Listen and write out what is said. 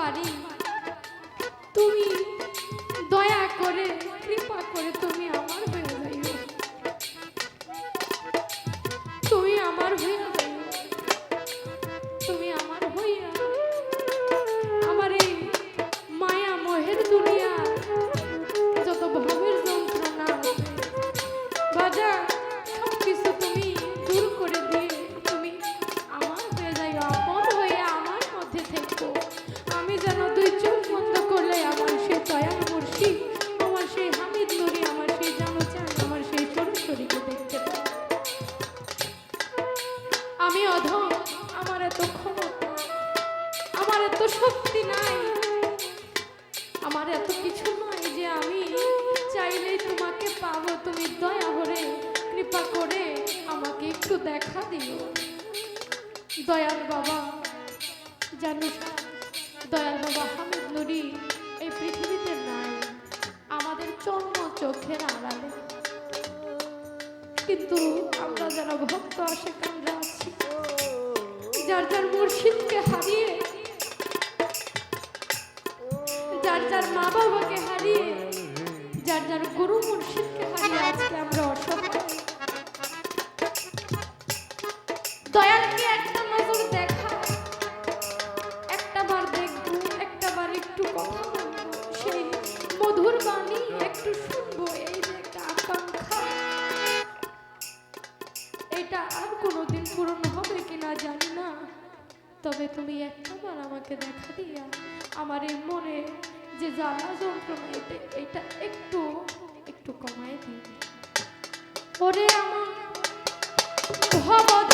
বাড়ি জানিস দয়াল বাবা হামিদ নুরি, এই পৃথিবীতে নাই। আমাদের চর্ম চোখের আড়ালে। কিন্তু আমরা যারা ভক্ত আসে কামরা আছি। যার যার মুর্শিদকে হারিয়ে, যার যার মা বাবাকে হারিয়ে, যার যার গুরু মুর্শিদকে হারিয়ে আজকে আমরা একটু শুনব এই যে একটা আকাঙ্ক্ষা এটা আর কোনোদিন পূরণ হবে কিনা জানি না, তবে তুমি একটাবার আমাকে দেখা দিয়া, আমার এই মনে যে জ্বালা যন্ত্রণা, এটা এটা একটু একটু কমায় দিই ওরে আমার ভবদ